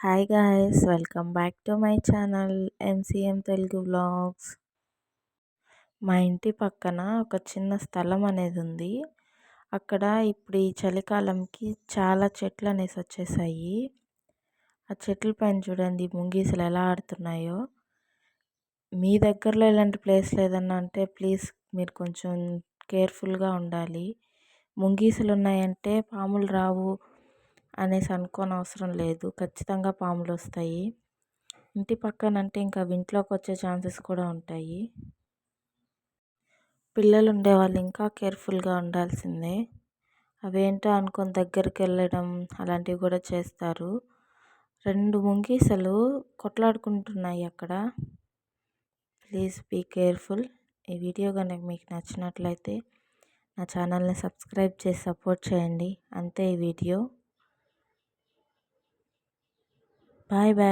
Hi guys welcome back to my channel MCM Telugu vlogs మా ఇంటి పక్కన ఒక చిన్న స్థలం అనేది ఉంది. అక్కడ ఇప్పుడు ఈ చలికాలంకి చాలా చెట్లు అనేసి వచ్చేసాయి. ఆ చెట్ల పైన చూడండి ముంగీసులు ఎలా ఆడుతున్నాయో. మీ దగ్గరలో ఇలాంటి ప్లేస్లు ఏదన్నా అంటే ప్లీజ్ మీరు కొంచెం కేర్ఫుల్గా ఉండాలి. ముంగీసులు ఉన్నాయంటే పాములు రావు అనేసి అనుకోని అవసరం లేదు. ఖచ్చితంగా పాములు వస్తాయి. ఇంటి పక్కన అంటే ఇంకా ఇంట్లోకి వచ్చే ఛాన్సెస్ కూడా ఉంటాయి. పిల్లలు ఉండేవాళ్ళు ఇంకా కేర్ఫుల్గా ఉండాల్సిందే. అవేంటో అనుకొని దగ్గరికి వెళ్ళడం అలాంటివి కూడా చేస్తారు. రెండు ముంగీసలు కొట్లాడుకుంటున్నాయి అక్కడ. Please be careful. ఈ వీడియో కనుక మీకు నచ్చినట్లయితే నా ఛానల్ని సబ్స్క్రైబ్ చేసి సపోర్ట్ చేయండి. అంతే ఈ వీడియో. Bye bye